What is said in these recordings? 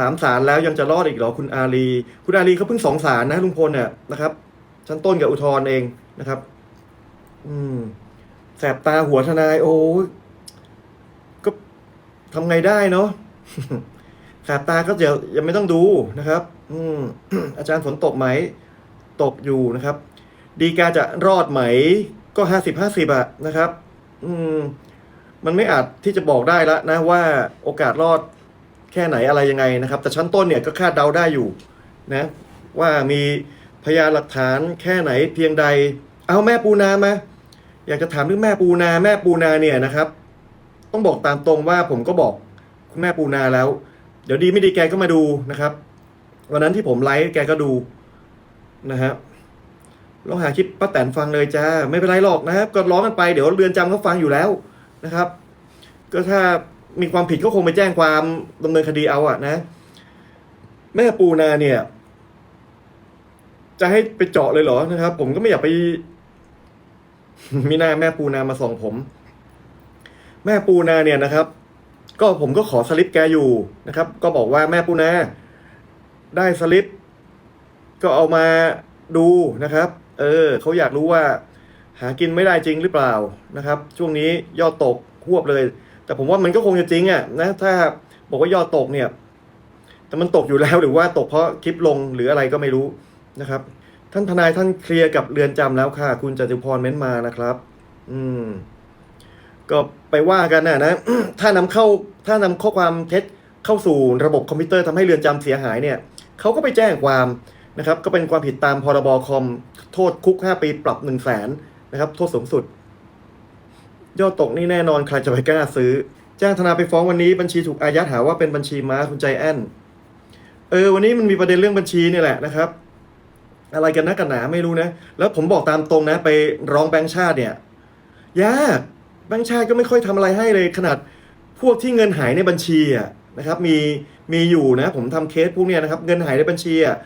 สามสารแล้วยังจะรอดอีกเหรอคุณอารีคุณอารีเขาเพิ่งสองสารนะลุงพลเนี่ยนะครับชั้นต้นกับอุทธรณ์เองนะครับ อืม แสบตาหัวทนายโอ้ก็ทำไงได้เนาะแสบตาก็อย่ายังไม่ต้องดูนะครับ อืม อาจารย์ฝนตกไหม ตกอยู่นะครับ ดีกาจะรอดไหม ก็ห้าสิบห้าสิบอะนะครับ อืม มันไม่อาจที่จะบอกได้แล้วนะว่าโอกาสรอด แค่ไหนอะไรยังไงนะครับ แต่ชั้นต้นเนี่ยก็คาดเดาได้อยู่นะว่ามีพยานหลักฐานแค่ไหนเพียงใด เอาแม่ปูนามาอยากจะถามเรื่องแม่ปูนาแม่ปูนาเนี่ยนะครับ ต้องบอกตามตรงว่าผมก็บอกคุณแม่ปูนาแล้ว เดี๋ยวดีไม่ดีแกก็มาดูนะครับวันนั้นที่ผมไลฟ์แกก็ดูนะฮะลองหาคลิปป้าแตนฟังเลยจ้า ไม่เป็นไรหรอกนะครับ ก็ร้องกันไปเดี๋ยวเรือนจำเขาฟังอยู่แล้วนะครับ ก็ถ้า มีความผิดก็คงไปแจ้งความดำเนินคดีเอาอะนะ แม่ปูนาเนี่ย จะให้ไปเจาะเลยเหรอนะครับ ผมก็ไม่อยากไป มีหน้าแม่ปูนามาส่งผม แม่ปูนาเนี่ยนะครับ ก็ผมก็ขอสลิปแกอยู่นะครับ ก็บอกว่าแม่ปูนาได้สลิป ก็เอามาดูนะครับ เออเขาอยากรู้ว่า หากินไม่ได้จริงหรือเปล่านะครับ ช่วงนี้ยอดตกหวบเลย แต่ผมว่ามันก็คงจะจริงอะนะถ้าบอกว่ายอดตกเนี่ย แต่มันตกอยู่แล้วหรือว่าตกเพราะคลิปลงหรืออะไรก็ไม่รู้นะครับ ท่านทนายท่านเคลียร์กับเรือนจำแล้วค่ะ คุณจตุพรเม้นมานะครับ อืม ก็ไปว่ากันนะนะถ้านำเข้าถ้านำข้อความเท็จเข้าสู่ระบบคอมพิวเตอร์ทำให้เรือนจำเสียหายเนี่ยเขาก็ไปแจ้งความนะครับ ก็เป็นความผิดตามพรบคอมโทษคุก 5 ปีปรับ 1 0 0 0 0แสนนะครับ โทษสูงสุด ยอดตกนี่แน่นอนใครจะไปกล้าซื้อ แจ้งธนาไปฟ้องวันนี้บัญชีถูกอายัดหาว่าเป็นบัญชีม้าคุณใจแอนเออวันนี้มันมีประเด็นเรื่องบัญชีนี่แหละนะครับ อะไรกันนะกันหนาไม่รู้นะ แล้วผมบอกตามตรงนะ ไปร้องแบงค์ชาติเนี่ยยากแบงค์ชาติก็ไม่ค่อยทำอะไรให้เลย ขนาดพวกที่เงินหายในบัญชีอะนะครับ มีมีอยู่นะ ผมทำเคสพวกเนี้ยนะครับ เงินหายในบัญชีอะ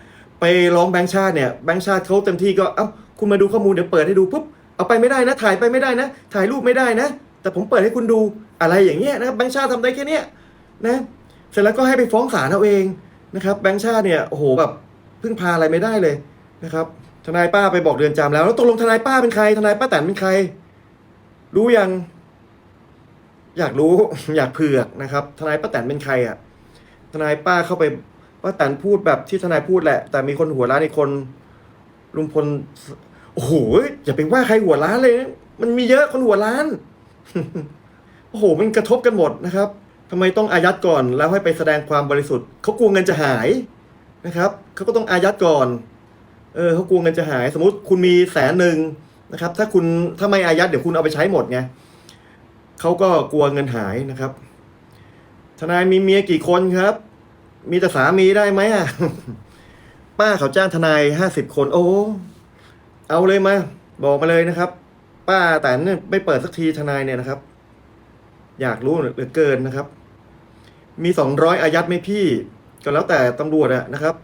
ไปร้องแบงค์ชาติเนี่ยแบงค์ชาติเขาเต็มที่ก็เอ้าคุณมาดูข้อมูลเดี๋ยวเปิดให้ดูปุ๊บ เอาไปไม่ได้นะ ถ่ายไปไม่ได้นะ ถ่ายรูปไม่ได้นะ แต่ผมเปิดให้คุณดูอะไรอย่างเงี้ยนะครับแบงค์ชาติทำได้แค่เนี้ยนะเสร็จแล้วก็ให้ไปฟ้องศาลเอาเองนะครับแบงค์ชาติเนี่ยโอ้โหแบบพึ่งพาอะไรไม่ได้เลยนะครับทนายป้าไปบอกเรือนจำแล้ว แล้วตกลงทนายป้าเป็นใคร ทนายป้าแตนเป็นใคร รู้ยัง อยากรู้อยากเผือกนะครับ ทนายป้าแตนเป็นใครอะ ทนายป้าเข้าไปป้าแตนพูดแบบที่ทนายพูดแหละ แต่มีคนหัวร้านอีกคนลุงพล โอ้โหอย่าไปว่าใครหัวร้านเลย มันมีเยอะคนหัวร้าน โอ้โห มันกระทบกันหมดนะครับทำไมต้องอายัดก่อนแล้วให้ไปแสดงความบริสุทธิ์เขากลัวเงินจะหายนะครับเขาก็ต้องอายัดก่อน เออเขากลัวเงินจะหาย สมมติคุณมีแสนหนึ่งนะครับ ถ้าคุณถ้าไม่อายัดเดี๋ยวคุณเอาไปใช้หมดไงเขาก็กลัวเงินหายนะครับ ทนายมีเมียกี่คนครับ มีแต่สามีได้ไหมอะ ป้าเขาจ้างทนายห้าสิบคน โอ้ เอาเลยมา บอกมาเลยนะครับ ป้าแต่เนี่ยไม่เปิดสักทีทนายเนี่ยนะครับ อยากรู้เหลือเกินนะครับ มีสองร้อยอายัดไหมพี่ ก็แล้วแต่ตำรวจอะนะครับ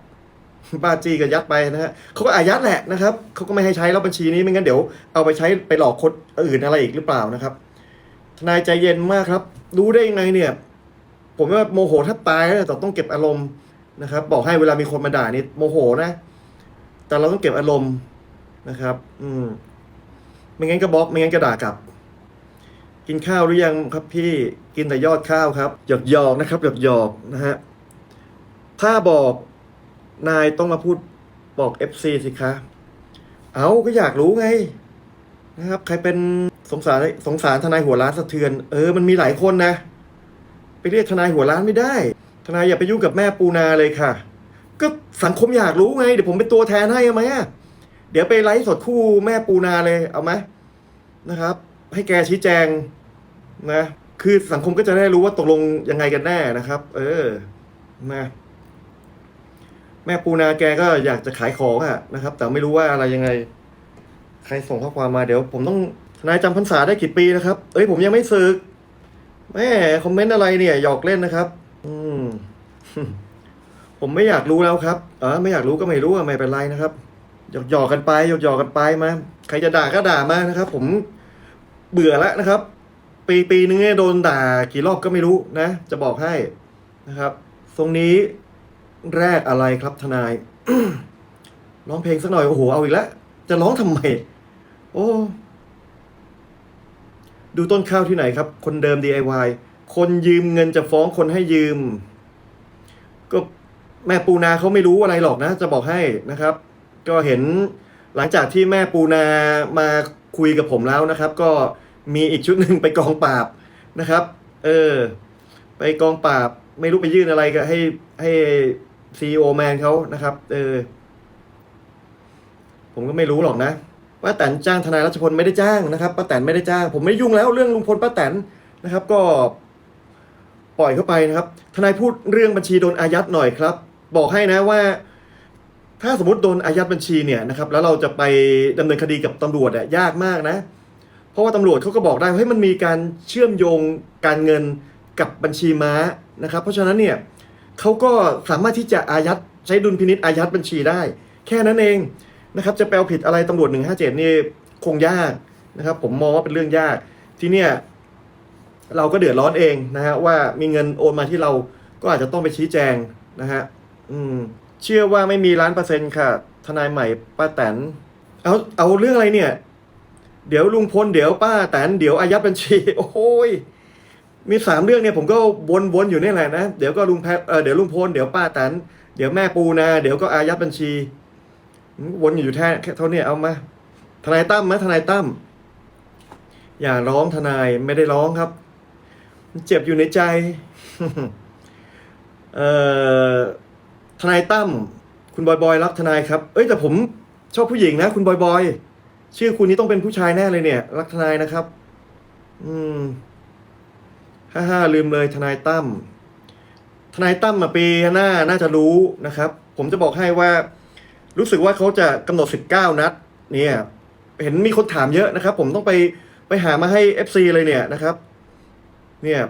บ้าจีก็ยัดไปนะฮะเขาก็อายัดแหละนะครับเขาก็ไม่ให้ใช้แล้วบัญชีนี้ไม่งั้นเดี๋ยวเอาไปใช้ไปหลอกคนอื่นอะไรอีกหรือเปล่านะครับ ทนายใจเย็นมากครับ รู้ได้ยังไงเนี่ย ผมว่าโมโหแทบตายนะแต่ต้องเก็บอารมณ์นะครับ บอกให้เวลามีคนมาด่านี่โมโหนะ แต่เราต้องเก็บอารมณ์ นะครับ อืม ไม่งั้นก็บล็อก ไม่งั้นก็ด่ากลับ กินข้าวหรือยังครับพี่กินแต่ยอดข้าวครับหยอกหยอกนะครับหยอกหยอกนะฮะถ้าบอกนายต้องมาพูดบอก FC สิคะ เอาก็อยากรู้ไง นะครับ ใครเป็นสงสารสงสารทนายหัวร้านสะเทือน เออมันมีหลายคนนะ ไปเรียกทนายหัวร้านไม่ได้ ทนายอย่าไปยุ่งกับแม่ปูนาเลยค่ะ ก็สังคมอยากรู้ไง เดี๋ยวผมเป็นตัวแทนให้ไหมอะ เดี๋ยวไปไลฟ์สดคู่แม่ปูนาเลยเอาไหมนะครับ ให้แกชี้แจงนะคือสังคมก็จะได้รู้ว่าตกลงยังไงกันแน่นะครับ เออนะแม่ปูนาแกก็อยากจะขายของอะนะครับ แต่ไม่รู้ว่าอะไรยังไง ใครส่งข้อความมาเดี๋ยว ผมต้องทนายจำพรรษาได้กี่ปีนะครับ เอ้ยผมยังไม่สึกแม่คอมเมนต์อะไรเนี่ยหยอกเล่นนะครับ อืม ผมไม่อยากรู้แล้วครับ เออไม่อยากรู้ก็ไม่รู้อะไม่เป็นไรนะครับ หยอกหยอกๆกันไปหยอกหยอกๆกันไปมาใครจะด่าก็ด่ามานะครับ ผมเบื่อแล้วนะครับ ปีปีนึงเนี่ยโดนด่ากี่รอบก็ไม่รู้นะ จะบอกให้นะครับทรงนี้แรกอะไรครับทนายร้องเพลงสักหน่อยโอ้โหเอาอีกแล้วจะร้องทำไม โอ้ ดูต้นข้าวที่ไหนครับ คนเดิม DIY คนยืมเงินจะฟ้องคนให้ยืม ก็แม่ปูนาเขาไม่รู้อะไรหรอกนะ จะบอกให้นะครับ ก็เห็นหลังจากที่แม่ปูนามาคุยกับผมแล้วนะครับ ก็มีอีกชุดหนึ่งไปกองปราบนะครับ เออ ไปกองปราบไม่รู้ไปยื่นอะไรกับให้ให้ซีโอแมนเขานะครับ เออ ผมก็ไม่รู้หรอกนะป้าแตนจ้างทนายรัชพลไม่ได้จ้างนะครับป้าแตนไม่ได้จ้าง ผมไม่ยุ่งแล้วเรื่องลุงพลป้าแตนนะครับ ก็ปล่อยเข้าไปนะครับ ทนายพูดเรื่องบัญชีโดนอายัดหน่อยครับ บอกให้นะว่า ถ้าสมมติโดนอายัดบัญชีเนี่ยนะครับแล้วเราจะไปดำเนินคดีกับตำรวจอะยยากมากนะ เพราะว่าตำรวจเขาก็บอกได้ว่าเฮ้ยมันมีการเชื่อมโยงการเงินกับบัญชีม้านะครับ เพราะฉะนั้นเนี่ยเขาก็สามารถที่จะอายัดใช้ดุลพินิษอายัดบัญชีได้ แค่นั้นเองนะครับจะแปลผิดอะไรตำรวจ 157 นี่คงยากนะครับ ผมมองว่าเป็นเรื่องยากที่เนี่ยเราก็เดือดร้อนเองนะฮะว่ามีเงินโอนมาที่เราก็อาจจะต้องไปชี้แจงนะฮะอืม เชื่อว่าไม่มีล้านเปอร์เซ็นต์ค่ะ ทนายใหม่ป้าแตน เอาเอาเรื่องอะไรเนี่ย เดี๋ยวลุงพลเดี๋ยวป้าแตนเดี๋ยวอายัดบัญชี โอ้ยมีสามเรื่องเนี่ยผมก็วนๆอยู่นี่แหละนะ เดี๋ยวก็ลุงแพเออเดี๋ยวลุงพลเดี๋ยวป้าแตนเดี๋ยวแม่ปูนาเดี๋ยวก็อายัดบัญชี วนอยู่แค่แค่เท่านี้เอามา ทนายตั้มไหมทนายตั้มอย่าร้องทนายไม่ได้ร้องครับ เจ็บอยู่ในใจ เอ่อ ทนายตั้มคุณบอยบอยรักทนายครับ เอ้ยแต่ผมชอบผู้หญิงนะ คุณบอยบอยชื่อคุณนี้ต้องเป็นผู้ชายแน่เลยเนี่ย รักทนายนะครับ อืมฮ่าฮ่าลืมเลยทนายตั้มทนายตั้มมาปีหน้าน่าจะรู้นะครับ ผมจะบอกให้ว่า รู้สึกว่าเขาจะกำหนด19นัด เนี่ย เห็นมีคนถามเยอะนะครับ ผมต้องไปไปหามาให้ FC เลยเนี่ยนะครับ เนี่ย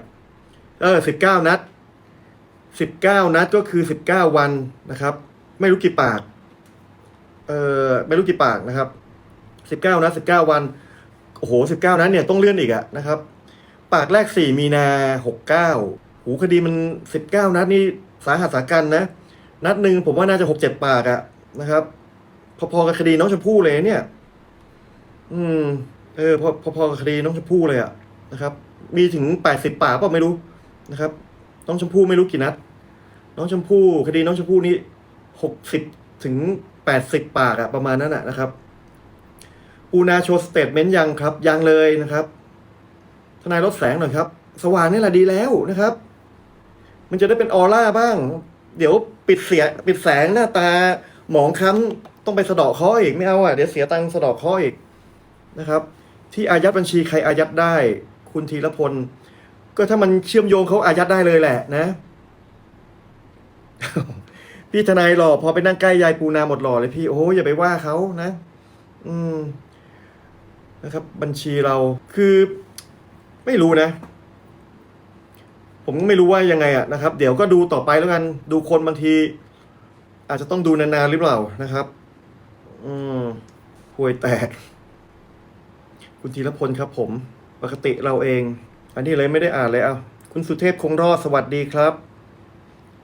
เออ19นัด 19 นัดก็คือ 19 วันนะครับ ไม่รู้กี่ปาก เออไม่รู้กี่ปากนะครับ 19 นัด 19 วันโอ้โห 19 นัดเนี่ยต้องเลื่อนอีกอะนะครับ ปากแรก 4 มีนา 69 หูคดีมัน 19 นัดนี่สาหัสสากันนะ นัดหนึ่งผมว่าน่าจะ 6-7 ปากอะนะครับ พอๆกับคดีน้องชมพู่เลยเนี่ย อืม เออพอพอๆกับคดีน้องชมพู่เลยอะนะครับ มีถึง 80 ปากเปล่าไม่รู้นะครับ น้องชมพู่ไม่รู้กี่นัด น้องชมพู่คดีน้องชมพู่นี่หกสิบถึงแปดสิบปากอะประมาณนั้นอะนะครับปูนาโชว์สเตทเมนต์ยังครับ ยังเลยนะครับ ทนายรถแสงหน่อยครับ สว่างนี่แหละดีแล้วนะครับ มันจะได้เป็นออร่าบ้าง เดี๋ยวปิดเสียปิดแสงหน้าตา หมองคล้ำต้องไปสะเดาะเคออีกไม่เอาอะเดี๋ยวเสียตังค์สะเดาะเคออีกนะครับ ที่อายัดบัญชีใครอายัดได้ คุณธีรพล ก็ถ้ามันเชื่อมโยงเขาอายัดได้เลยแหละนะ พี่ทนายหล่อพอไปนั่งใกล้ยายปูนาหมดหล่อเลยพี่โอ้ยอย่าไปว่าเขานะ อืมนะครับ บัญชีเราคือไม่รู้นะ ผมก็ไม่รู้ว่ายังไงอะนะครับ เดี๋ยวก็ดูต่อไปแล้วกัน ดูคนบางที อาจจะต้องดูนานๆหรือเปล่านะครับ อืมห่วยแตก คุณธีรพลครับผม ปกติเราเอง อันนี้เลยไม่ได้อ่านเลยเอาคุณสุเทพคงรอดสวัสดีครับ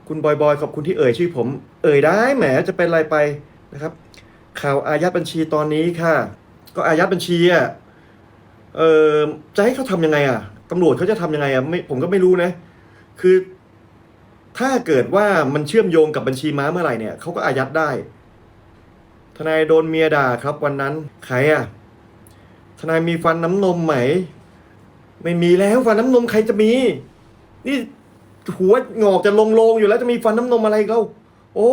คุณบอยบอยขอบคุณที่เอ่ยชื่อผม เอ่ยได้แหมจะเป็นอะไรไปนะครับ ข่าวอายัดบัญชีตอนนี้ค่ะ ก็อายัดบัญชีอะเออจะให้เขาทำยังไงอะตำรวจเขาจะทำยังไงอะไม่ผมก็ไม่รู้นะ คือ ถ้าเกิดว่ามันเชื่อมโยงกับบัญชีม้าเมื่อไหร่เนี่ยเขาก็อายัดได้ ทนายโดนเมียด่าครับวันนั้นใครอะทนายมีฟันน้ำนมไหม ไม่มีแล้วฟันน้ำนมใครจะมี นี่หัวงอกจะลงโลงอยู่แล้วจะมีฟันน้ำนมอะไรอีกแล้วโอ้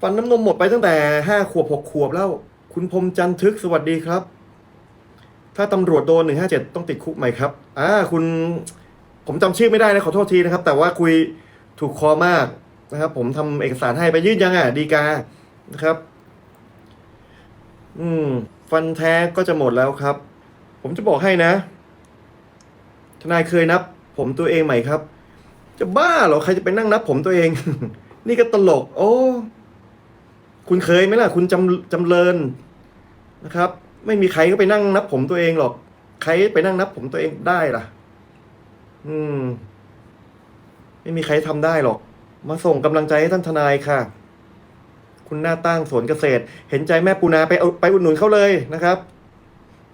ฟันน้ำนมหมดไปตั้งแต่ห้าขวบหกขวบแล้ว คุณพรมจันทึกสวัสดีครับ ถ้าตำรวจโดนหนึ่งห้าเจ็ดต้องติดคุกไหมครับอ่าคุณ ผมจำชื่อไม่ได้นะขอโทษทีนะครับ แต่ว่าคุยถูกคอมากนะครับ ผมทำเอกสารให้ไปยื่นยังอะดีกานะครับ อืม ฟันแท้ก็จะหมดแล้วครับ ผมจะบอกให้นะ ทนายเคยนับ ผมตัวเองไหมครับ จะบ้าเหรอใครจะไปนั่งนับ ผมตัวเอง นี่ก็ตลก โอ้ คุณเคยไหมล่ะ คุณจำจำเริญนะครับ ไม่มีใครก็ไปนั่งนับ ผมตัวเองหรอก ใครไปนั่งนับ ผมตัวเองได้ล่ะ อืม ไม่มีใครทำได้หรอก มาส่งกำลังใจให้ท่านทนายค่ะ คุณหน้าตั้งสวนเกษตร เห็นใจแม่ปูนาไปเอาไปอุดหนุนเขาเลยนะครับ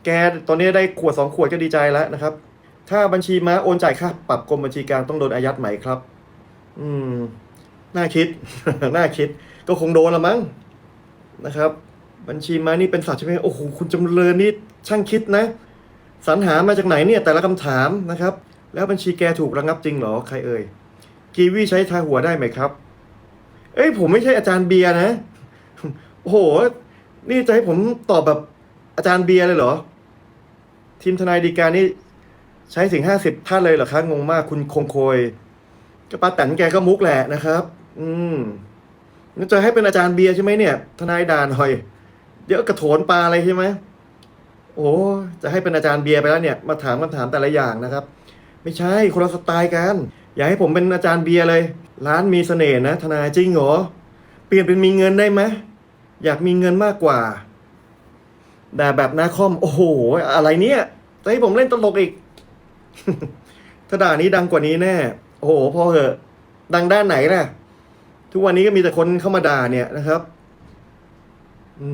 แกตอนนี้ได้ขวดสองขวดก็ดีใจแล้วนะครับ ถ้าบัญชีม้าโอนจ่ายค่าปรับกรมบัญชีกลางต้องโดนอายัดไหมครับ อืม น่าคิด น่าคิด ก็คงโดนละมั้งนะครับ บัญชีม้านี่เป็นสัตว์ใช่ไหมโอ้โหคุณจำเริญนี่ช่างคิดนะสรรหามาจากไหนเนี่ยแต่ละคำถามนะครับ แล้วบัญชีแกถูกระงับจริงเหรอใครเอ่ยกีวีใช้ทาหัวได้ไหมครับ เอ้ยผมไม่ใช่อาจารย์เบียร์นะ โอ้โห นี่จะให้ผมตอบแบบอาจารย์เบียร์เลยเหรอ ทีมทนายดีการนี่ ใช้สิ่งห้าสิบท่านเลยเหรอคะงงมากคุณคงโคยก็ป้าแตนแกก็มุกแหละนะครับ อืมนจะให้เป็นอาจารย์เบียร์ใช่ไหมเนี่ย ทนายด่าหน่อย เดี๋ยวกระโถนปลาอะไรใช่ไหมโอ้จะให้เป็นอาจารย์เบียร์ไปแล้วเนี่ย มาถามคำถามแต่ละอย่างนะครับ ไม่ใช่คนละสไตล์กัน อย่าให้ผมเป็นอาจารย์เบียร์เลย ร้านมีเสน่ห์นะ ทนายจริงเหรอเปลี่ยนเป็นมีเงินได้ไหมอยากมีเงินมากกว่าแต่แบบนาคอม โอ้โห อะไรเนี่ยจะให้ผมเล่นตลกอีก ถ้าด่านี้ดังกว่านี้แน่ โอ้โหพอเหอะ ดังด้านไหนล่ะ ทุกวันนี้ก็มีแต่คนเข้ามาด่าเนี่ยนะครับ อื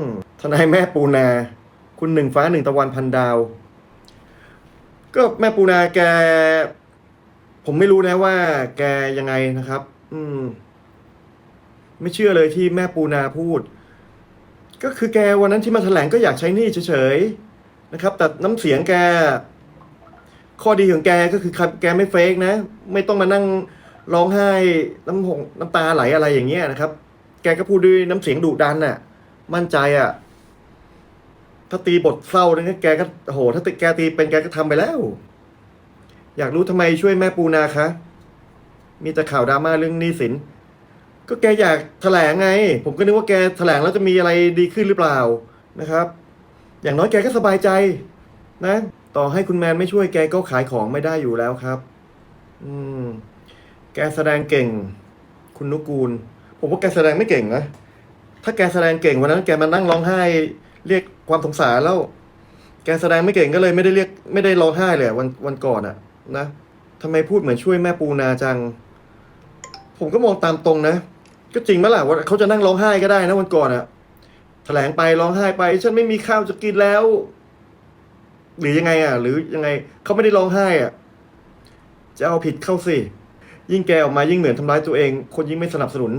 มทนายแม่ปูนา คุณหนึ่งฟ้าหนึ่งตะวันพันดาว ก็แม่ปูนาแก ผมไม่รู้นะว่า แกยังไงนะครับ อืม ไม่เชื่อเลยที่แม่ปูนาพูด ก็คือแกวันนั้นที่มาแถลงก็อยากใช้หนี้เฉยๆนะครับ แต่น้ำเสียงแก ข้อดีของแกก็คือแกไม่เฟกนะ ไม่ต้องมานั่งร้องไห้น้ำหงน้ำตาไหลอะไรอย่างเงี้ยนะครับ แกก็พูดด้วยน้ำเสียงดุดันน่ะ มั่นใจอะ ถ้าตีบทเศร้านี่ยแกก็โอ้โห ถ้าแกตีเป็นแกก็ทำไปแล้ว อยากรู้ทำไมช่วยแม่ปูนาคะ มีแต่ข่าวดราม่าเรื่องหนี้สิน ก็แกอยากแถลงไง ผมก็นึกว่าแกแถลงแล้วจะมีอะไรดีขึ้นหรือเปล่านะครับ อย่างน้อยแกก็สบายใจนะ ต่อให้คุณแมนไม่ช่วยแกก็ขายของไม่ได้อยู่แล้วครับ อืม แกแสดงเก่ง คุณนุกูล ผมว่าแกแสดงไม่เก่งนะ ถ้าแกแสดงเก่งวันนั้นแกมานั่งร้องไห้ เรียกความสงสารแล้ว แกแสดงไม่เก่งก็เลยไม่ได้เรียกไม่ได้ร้องไห้เลยวันวันก่อนอะนะทำไมพูดเหมือนช่วยแม่ปูนาจัง ผมก็มองตามตรงนะ ก็จริงไหมล่ะว่าเขาจะนั่งร้องไห้ก็ได้นะวันก่อนอะแถลงไปร้องไห้ไป ฉันไม่มีข้าวจะกินแล้ว หรือยังไงอะ หรือยังไงเขาไม่ได้ร้องไห้อะ จะเอาผิดเข้าสิ ยิ่งแกออกมายิ่งเหมือนทำร้ายตัวเอง คนยิ่งไม่สนับสนุน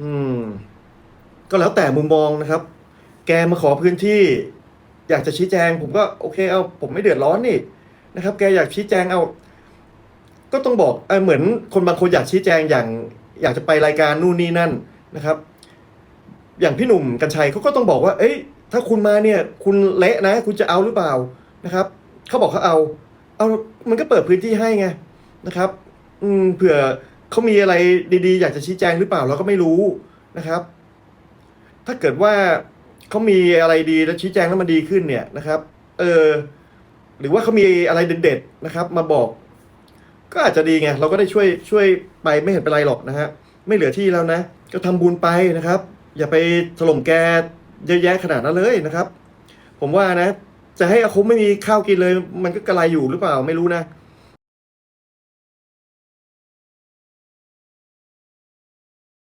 อืม ก็แล้วแต่มุมมองนะครับ แกมาขอพื้นที่ อยากจะชี้แจง ผมก็โอเคเอาผมไม่เดือดร้อนนี่นะครับ แกอยากชี้แจงเอา ก็ต้องบอกเออเหมือนคนบางคนอยากชี้แจงอย่าง อยากจะไปรายการนู่นนี่นั่นนะครับ อย่างพี่หนุ่มกัญชัยเขาก็ต้องบอกว่า เอ้ยถ้าคุณมาเนี่ย คุณเละนะ คุณจะเอาหรือเปล่า นะครับเขาบอกเขาเอา เอามันก็เปิดพื้นที่ให้ไงนะครับ อืมเผื่อเขามีอะไรดีๆ อยากจะชี้แจงหรือเปล่าเราก็ไม่รู้นะครับ ถ้าเกิดว่าเขามีอะไรดีแล้วชี้แจงแล้วมันดีขึ้นเนี่ยนะครับ เออ หรือว่าเขามีอะไรเด็ดๆนะครับ มาบอก ก็อาจจะดีไงเราก็ได้ช่วยช่วยไปไม่เห็นเป็นไรหรอกนะฮะไม่เหลือที่แล้วนะ ก็ทำบุญไปนะครับ อย่าไปถล่มแกเยอะแยะขนาดนั้นเลยนะครับ ผมว่านะ จะให้อาคมไม่มีข้าวกินเลย มันก็กระไรอยู่หรือเปล่าไม่รู้นะ